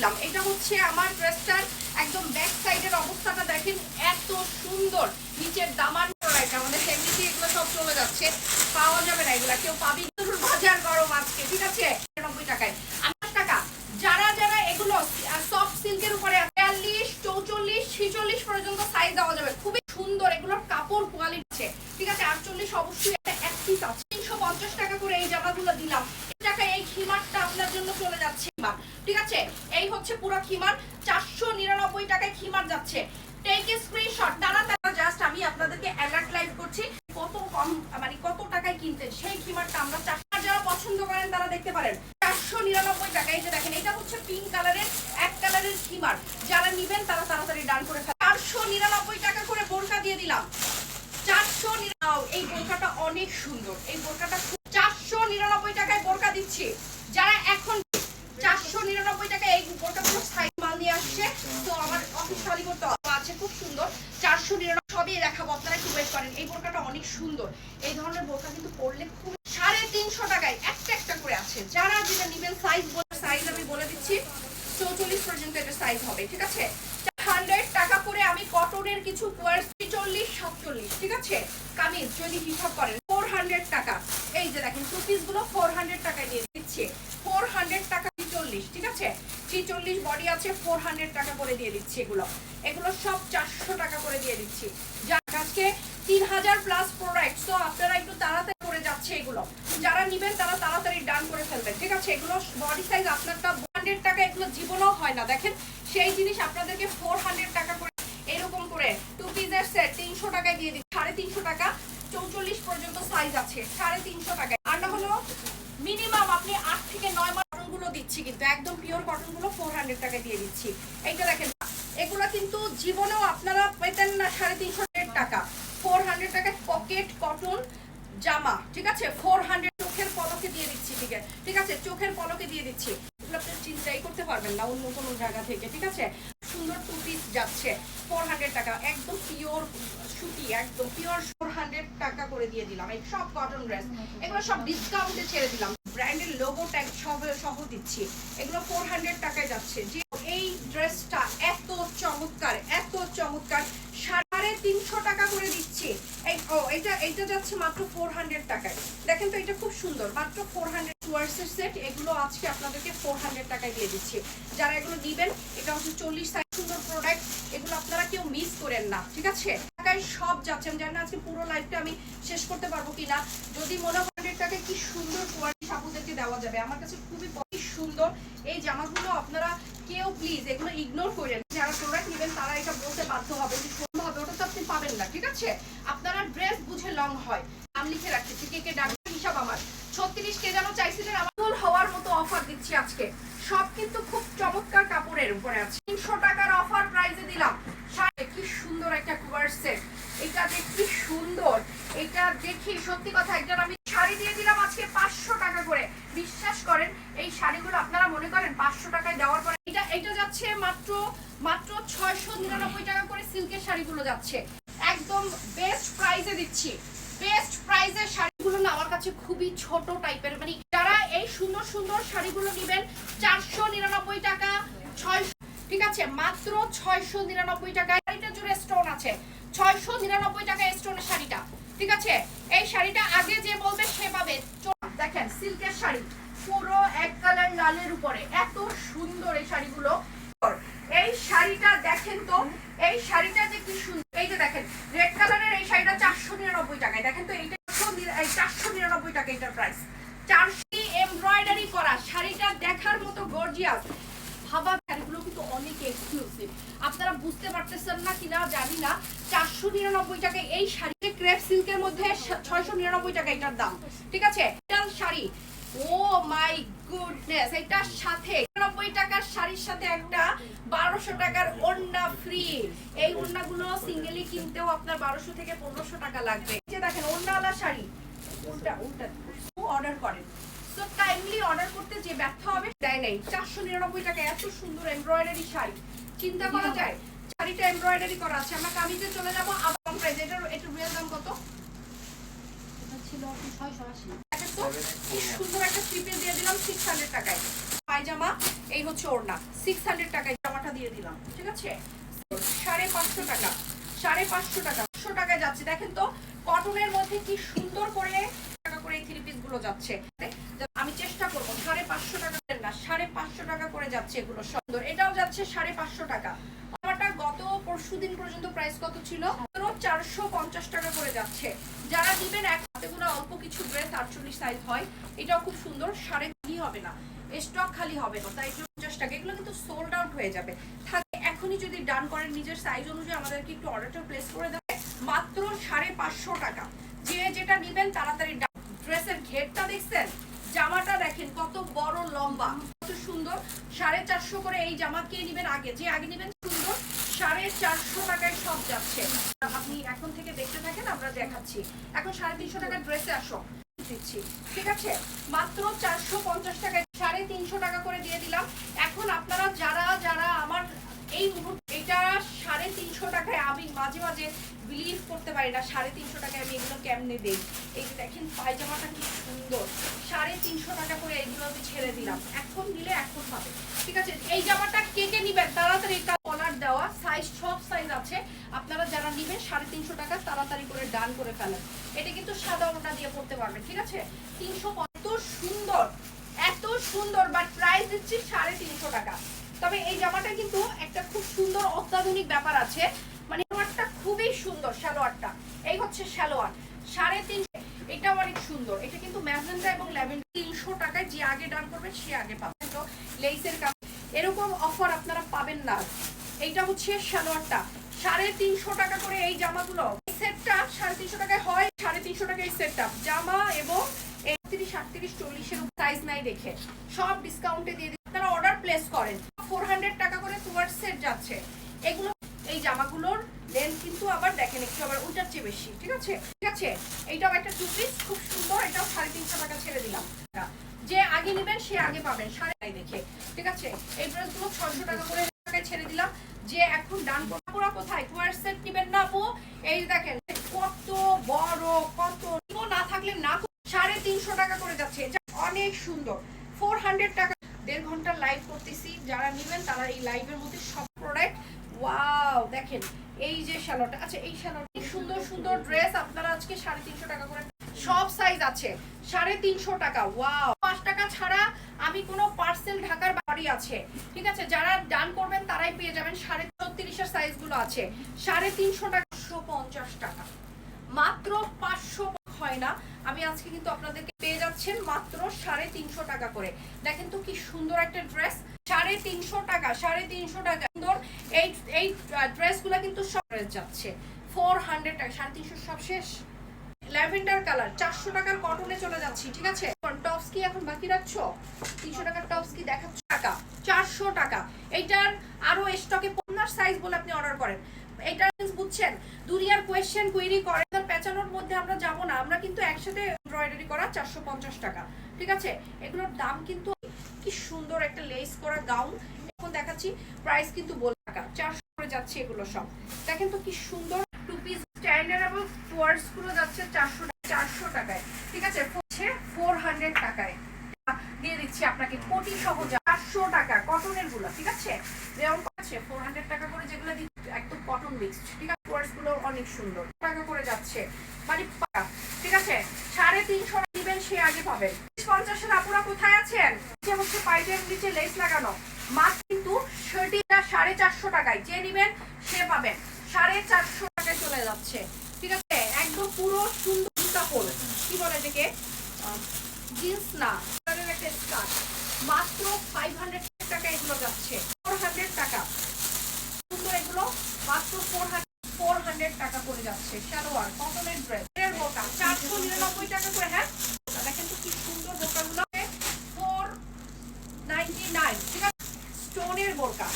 দিলাম। এটা হচ্ছে আমার ড্রেসটার একদম ব্যাক সাইডের অবস্থাটা দেখেন, এত সুন্দর। নিচের দামান আমাদের এমনিতে এগুলো সব চলে যাচ্ছে। পাওয়া যাবে না এগুলা। কেউ পাবি ধরুন বাজার গরম আজকে ঠিক আছে নব্বই টাকায় আঠাশ টাকা যারা যারা এগুলো সফট সিল্কের উপরে বিয়াল্লিশ চৌচল্লিশ ছিচল্লিশ পর্যন্ত সাইজ দেওয়া যাবে খুবই সুন্দর এগুলোর কাপড় কোয়ালিটি আছে ঠিক আছে আটচল্লিশ অবশ্যই একটা এক পিস আছে তিনশো পঞ্চাশ টাকা করে এই জামাগুলো দিলাম এই টাকায় এই খিমারটা আপনার জন্য চলে যাচ্ছে খিমার ঠিক আছে এই হচ্ছে পুরো খিমার চারশো নিরানব্বই টাকায় খিমার যাচ্ছে টেক এ স্ক্রিনশট তারা তারা জাস্ট আমি আপনাদেরকে অ্যালার্ট লাইভ করছি, কত কম মানে কত টাকায় কিনতেন সেই খিমারটা আমরা চারশো যারা পছন্দ করেন তারা দেখতে পারেন। চারশো নিরানব্বই টাকা এই যে দেখেন, এটা হচ্ছে পিঙ্ক কালারের এক কালারের খিমার যারা নিবেন তারা তাড়াতাড়ি ডান করে ফেলেন। চারশো নিরানব্বই টাকা করে বোরকা দিয়ে দিলাম। চারশো এই বোরকাটা অনেক সুন্দর। এই বোরকাটা চারশো নিরানব্বই টাকায় বোরকা দিচ্ছি যারা এখন চারশো নিরানব্বই টাকায় এই বোরকাগুলো সাইড মাল নিয়ে আসছে তো আমার অফিস খালি করতে হবে। আছে খুব সুন্দর চারশো নিরানব্বই সবই দেখাবো আপনারা একটু ওয়েট করেন এই বোরকাটা অনেক সুন্দর এই ধরনের বোরকা কিন্তু পরলে খুব সাড়ে তিনশো টাকায় একটা একটা করে আছে যারা যেটা নিবেন সাইজ সাইজ আমি বলে দিচ্ছি। চৌচল্লিশ পর্যন্ত এটা সাইজ হবে, ঠিক আছে? হান্ড্রেড টাকা করে আমি কটনের কিছু কোয়ার্স চল্লিশ সাতচল্লিশ, ঠিক আছে? কামিজ, যদি হিসাব করেন ফোর হান্ড্রেড টাকা। এই যে দেখেন টু পিসগুলো ফোর হান্ড্রেড টাকায় দিয়ে দিচ্ছে। ফোর হান্ড্রেড টাকা চল্লিশ ঠিক আছে? ছিচল্লিশ বডি আছে ফোর হান্ড্রেড টাকা করে দিয়ে দিচ্ছি এগুলো। এগুলো সব চারশো টাকা করে দিয়ে দিচ্ছি। যার আজকে তিন হাজার প্লাস প্রোডাক্ট তো আপনারা একটু তাড়াতাড়ি যাচ্ছে এগুলো। যারা নিবেন তারা তাড়াতাড়ি ডান করে ফেলবেন, ঠিক আছে? এগুলো বডি সাইজ আপনারটা হান্ড্রেড টাকা, এগুলো জীবনেও হয় না। দেখেন, সেই জিনিস আপনাদেরকে ফোর হান্ড্রেড টাকা করে এরকম করে টু পিসের সেট তিনশো টাকায় দিয়ে দিচ্ছি। সাড়ে তিনশো টাকা, চৌচল্লিশ পর্যন্ত সাইজ আছে, সাড়ে তিনশো টাকায়। আর না হলো মিনিমাম আপনি আট থেকে নয় মাস কটনগুলো দিচ্ছি কিন্তু, একদম পিওর কটনগুলো ফোর হান্ড্রেড টাকা দিয়ে দিচ্ছি। এইটা দেখেন, এগুলো কিন্তু জীবনেও আপনারা পেতেন না সাড়ে তিনশো টাকা। ফোর হান্ড্রেড টাকায় পকেট কটন জামা, ঠিক আছে? ফোর হান্ড্রেড চোখের পলকে দিয়ে দিচ্ছি, ঠিক আছে? ঠিক আছে, চোখের পলকে দিয়ে দিচ্ছি। এগুলো আপনি চিন্তাই করতে পারবেন না, অন্য কোনো জায়গা থেকে, ঠিক আছে? সুন্দর টু পিস যাচ্ছে ফোর হান্ড্রেড টাকা, একদম পিওর সুতি, একদম পিওর ফোর হান্ড্রেড টাকা করে দিয়ে দিলাম। এই সব কটন ড্রেস এগুলো সব ডিসকাউন্টে ছেড়ে দিলাম। ব্র্যান্ডের লোগো ট্যাগ সহ সহ দিচ্ছি। এগুলো ফোর হান্ড্রেড টাকায় যাচ্ছে। যে এই ড্রেসটা এত চমৎকার সাড়ে তিনশো টাকা করে দিচ্ছি এই ও, এটা এটা যাচ্ছে মাত্র ফোর হান্ড্রেড টাকায়। দেখেন তো, এটা খুব সুন্দর। মাত্র ফোর হান্ড্রেড টুয়ার্সের সেট এগুলো আজকে আপনাদেরকে ফোর হান্ড্রেড টাকায় দিয়ে দিচ্ছি। যারা এগুলো দিবেন এটা হচ্ছে চল্লিশ সাইজ সুন্দর প্রোডাক্ট এগুলো আপনারা কেউ মিস করেন না, ঠিক আছে? টাকায় সব যাচ্ছে। আমি জানি না আজকে পুরো লাইফটা আমি শেষ করতে পারব কিনা। যদি মনে হয় টাকায় কি সুন্দর কোয়ালিটি সাবুদেরকে দেওয়া যাবে। আমার কাছে খুবই সুন্দর এই জামাগুলো আপনারা কেউ প্লিজ এগুলো ইগনোর করেন। যারা প্রোডাক্ট নেবেন, তারা এটা বলতে বাধ্য হবে পাবেন না, ঠিক আছে? আপনারা ড্রেস বুঝে লং হয়। নাম লিখে রাখছি কে কে ডাক্তার হিসাব আমার। ছত্রিশ কে যেন চাইছিলেন, আমার হওয়ার মতো অফার দিচ্ছি আজকে। সব কিন্তু খুব চমৎকার কাপড়ের উপরে আছে। তিনশো টাকার অফার প্রাইসে দিলাম। কি সুন্দর একটা কুয়ার সেট এটা কি সুন্দর। এটা দেখি, সত্যি কথা, একজন আমি শাড়ি দিয়ে দিলাম আজকে পাঁচশো টাকা করে। বিশ্বাস করেন, এই শাড়িগুলো আপনারা মনে করেন পাঁচশো টাকায় দেওয়ার পরে, এটা এটা যাচ্ছে মাত্র মাত্র ছয়শো নিরানব্বই টাকা করে সিল্কের শাড়িগুলো যাচ্ছে। একদম বেস্ট প্রাইসে দিচ্ছি। বেস্ট প্রাইসের শাড়িগুলো না আমার কাছে খুবই ছোট টাইপের মানে যারা এই সুন্দর সুন্দর শাড়িগুলো নেবেন, চারশো নিরানব্বই টাকা, ছয়শো ঠিক আছে, মাত্র ছয়শো নিরানব্বই টাকায় শাড়িটা জুড়ে স্টোন আছে। ছয়শো নিরানব্বই টাকা স্টোনের শাড়িটা। ঠিক আছে? এই শাড়িটা আগে যে বলবে সে পাবে। দেখেন সিল্কের শাড়ি। পুরো এক কালার লালের উপরে। এত সুন্দর এই শাড়িগুলো। এই শাড়িটা দেখেন তো, এই শাড়িটা যে কি সুন্দর এই যে দেখেন রেড কালারের এই শাড়িটা চারশো নিরানব্বই টাকায় দেখেন তো এইটা চারশো নিরানব্বই টাকা এটার প্রাইস এমব্রয়ডারি করা, শাড়িটা দেখার মতো গর্জিয়াস ভাবা শাড়িগুলো কিন্তু অনেক এক্সক্লুসিভ আপনারা বুঝতে পারতেছেন না কিনা জানি না, চারশো নিরানব্বই টাকা এই শাড়ি ক্রেপ সিল্কের মধ্যে ছয়শো নিরানব্বই টাকা এটার দাম। ঠিক আছে? শাড়ি। ও মাই গুডনেস এটার সাথে নিরানব্বই টাকার শাড়ির সাথে একটা বারোশো টাকার ওড়না ফ্রি এই ওড়নাগুলো সিঙ্গেলি কিনতেও আপনার বারোশো থেকে পনেরোশো টাকা লাগবে। যে দেখেন, ওড়নাওয়ালা শাড়ি। উল্টা উল্টা। অর্ডার করেন সো কাইন্ডলি অর্ডার করতে যে ব্যর্থ হবে দেয় নাই। চারশো নিরানব্বই টাকা এত সুন্দর এমব্রয়ডারি শাড়ি। চিন্তা করা যায়? শাড়িটা এমব্রয়ডারি করা আছে। আমরা কামিজে চলে যাব। আবার প্রাইস এটার একটু রিয়েল দাম কত? ছিল ছয়শো আশি। তো সুন্দর একটা দিয়ে দিলাম সিক্স হান্ড্রেড টাকায়। পায়জামা এই হচ্ছে ওড়না। সিক্স হান্ড্রেড টাকায় জামাটা দিয়ে দিলাম। ঠিক আছে? সাড়ে পাঁচশো টাকা সাড়ে পাঁচশো টাকা। পাঁচশো টাকায় যাচ্ছে। দেখেন তো, কটনের মধ্যে কি সুন্দর করে টাকা করে এই থ্রি পিসগুলো যাচ্ছে। আমি চেষ্টা করব, সাড়ে পাঁচশো টাকা না, সাড়ে পাঁচশো টাকা করে যাচ্ছে এগুলো সুন্দর। এটাও যাচ্ছে সাড়ে পাঁচশো টাকা। গত পরশু দিন পর্যন্ত প্রাইস কত ছিল? চারশো পঞ্চাশ টাকা করে যাচ্ছে। যারা দিবেন এক হাতেগুলো অল্প কিছু ড্রেস আটচল্লিশ সাইজ হয়, এটাও খুব সুন্দর, সাড়ে কি হবে না। স্টক খালি হবে না, তাই পঞ্চাশ টাকা। এগুলো কিন্তু সোল্ড আউট হয়ে যাবে। থাকে, এখনই যদি ডান করেন, নিজের সাইজ অনুযায়ী আমাদেরকে একটু অর্ডারটা প্লেস করে দেবে মাত্র সাড়ে পাঁচশো টাকা। যে যেটা নিবেন তাড়াতাড়ি ড্রেসের ঘেরটা দেখছেন? জামাটা দেখেন, কত বড় লম্বা। কত সুন্দর। সাড়ে চারশো করে এই জামা কে নিবেন আগে? যে আগে নিবেন, সুন্দর। সাড়ে চারশো টাকায় সব যাচ্ছে। আপনি এখন থেকে দেখতে থাকেন, আমরা দেখাচ্ছি। এখন সাড়ে তিনশো টাকার ড্রেসে আসো। দিচ্ছি। ঠিক আছে? মাত্র চারশো পঞ্চাশ টাকায় সাড়ে তিনশো টাকা করে দিয়ে দিলাম। এখন আপনারা যারা যারা আমার এই মুহূর্তে এটা সাড়ে তিনশো টাকায় আমি মাঝে মাঝে বিলিভ করতে পারি না। সাড়ে তিনশো টাকায় আমি এগুলো কেমনে দেই? এই যে দেখেন, পায়জামাটা কি সুন্দর। সাড়ে তিনশো টাকা করে এগুলো আমি ছেড়ে দিলাম। এখন দিলে এখন হবে। ঠিক আছে, এই জামাটা কে কে নিবেন? তাড়াতাড়ি কলার দেওয়া। সাইজ সব সাইজ আছে। আপনারা যারা নিবেন সাড়ে তিনশো টাকা, তাড়াতাড়ি করে ডান করে ফেলেন। এটা কিন্তু সাদা ওটা দিয়ে পড়তে পারবেন। ঠিক আছে? তিনশো কত সুন্দর, এত সুন্দর বা প্রাইস দিচ্ছি সাড়ে তিনশো টাকা। তবে এই জামাটা কিন্তু একটা খুব সুন্দর, অত্যাধুনিক ব্যাপার আছে মানে সালোয়ারটা খুবই সুন্দর সালোয়ারটা এই হচ্ছে সালোয়ার সাড়ে তিনশো এটাও অনেক সুন্দর এটা কিন্তু ম্যাজেন্টা এবং ল্যাভেন্ডার তিনশো টাকায় যে আগে ডান করবে সে আগে পাবে তো লেইসের কাজ এরকম অফার আপনারা পাবেন না এইটা হচ্ছে সালোয়ারটা। সাড়ে তিনশো টাকা করে এই জামাগুলো। সেটটা সাড়ে তিনশো টাকায় হয়, সাড়ে তিনশো টাকা এই সেটটা। জামা এবং একত্রিশ, আটত্রিশ, চল্লিশের সাইজ নাই দেখে। সব ডিসকাউন্টে দিয়ে দিই আপনারা অর্ডার প্লেস করেন। ফোর হান্ড্রেড টাকা করে সেট যাচ্ছে। এগুলো এই জামাগুলোর লেন্থ কিন্তু আবার দেখেন একটু আবার উল্টার চেয়ে বেশি, ঠিক আছে? ঠিক আছে? এইটাও একটা টু পিস খুব সুন্দর। এটাও সাড়ে তিনশো টাকা ছেড়ে দিলাম। যে আগে নেবেন, সে আগে পাবেন। সাড়ে দেখে। ঠিক আছে? এই ড্রেসগুলো ছশো টাকা করে যে এখন ডান পোড়া কোথায়? কোয়ার সেট নেবেন না আপু? এই দেখেন, কত বড়, কত না থাকলে না সাড়ে তিনশো টাকা করে যাচ্ছে। অনেক সুন্দর। ফোর হান্ড্রেড টাকা। দেড় ঘণ্টা লাইভ করতেছি। যারা নেবেন, তারা এই লাইভের মধ্যে সব প্রোডাক্ট ওয়াও দেখেন, এই যে শ্যালোটা আচ্ছা এই শ্যালোটা সুন্দর সুন্দর ড্রেস আপনারা আজকে সাড়ে তিনশো টাকা করে সব সাইজ আছে। সাড়ে তিনশো টাকা। ওয়াও পাঁচ টাকা ছাড়া আমি কোনো পার্সেল ঢাকার আছে। ঠিক আছে? যারা ডান করবেন তারাই পেয়ে যাবেন সাড়ে চৌত্রিশের সাইজগুলো আছে। সাড়ে তিনশো টাকা পঞ্চাশ টাকা। মাত্র পাঁচশো হয় না। আমি আজকে কিন্তু আপনাদেরকে পেয়ে যাচ্ছেন মাত্র সাড়ে তিনশো টাকা করে। দেখেন তো কি সুন্দর একটা ড্রেস সাড়ে তিনশো টাকা, সাড়ে তিনশো টাকা। সুন্দর। এই এই কিন্তু সব যাচ্ছে। ফোর হান্ড্রেড টাকা, সাড়ে তিনশো সব শেষ। ল্যাভেন্ডার কালার, চারশো টাকার কটনে চলে যাচ্ছি, ঠিক আছে? কি এখন বাকি রাখছো? তিনশো টাকার টপস কি দেখাচ্ছ। টাকা, চারশো টাকা। এইটার আরও স্টকে পণ্যার সাইজ বলে আপনি অর্ডার করেন। এটা বুঝছেন, দুনিয়ার কোয়েশ্চেন কুইরি করে তার পেঁচানোর মধ্যে আমরা যাব না। আমরা কিন্তু একসাথে এমব্রয়ডারি করা চারশো পঞ্চাশ টাকা। ঠিক আছে? এগুলোর দাম কিন্তু কি সুন্দর একটা লেস করা গাউন এখন দেখাচ্ছি প্রাইস কিন্তু বল টাকা চারশো করে যাচ্ছে এগুলো সব। দেখেন তো কি সুন্দর টু পিস স্ট্যান্ডার্ড এবংগুলো যাচ্ছে চারশো চারশো টাকায়। ঠিক আছে? হচ্ছে ফোর হান্ড্রেড টাকায়। দিয়ে দিচ্ছি আপনাকে কোটি সহ চারশো টাকা কটনেরগুলো ঠিক আছে? যেমন আছে ফোর হান্ড্রেড টাকা করে যেগুলো দিচ্ছি একদম কটন মিক্সড ঠিক আছে? টুয়ার্ডসগুলো অনেক সুন্দর। টাকা করে যাচ্ছে। মানে ঠিক আছে? সাড়ে তিনশো দিবেন, সে আগে পাবেন। পঞ্চাশের আপুরা কোথায় আছেন? নিচে হচ্ছে পাইপের নিচে লেস লাগানো। মাত্র কিন্তু সেটিটা সাড়ে চারশো টাকায়। যে নিবেন, সে পাবেন। সাড়ে চারশো টাকায় চলে যাচ্ছে। ঠিক আছে? একদম পুরো সুন্দর কাপড় কি বলে এটাকে? জিন্স না একটা স্কার্ট মাত্র ফাইভ হান্ড্রেড টাকা এগুলো যাচ্ছে। ফোর হান্ড্রেড টাকা। সুন্দর এগুলো। মাত্র ফোর ফোর হান্ড্রেড টাকা করে যাচ্ছে। সালোয়ার, কটনের ড্রেস এর বোটা চারশো নিরানব্বই টাকা করে হ্যাঁ? দেখেন তো কি সুন্দর বোটাগুলো ফোর নাইনটি নাইন ঠিক আছে? স্টোনের বোরকা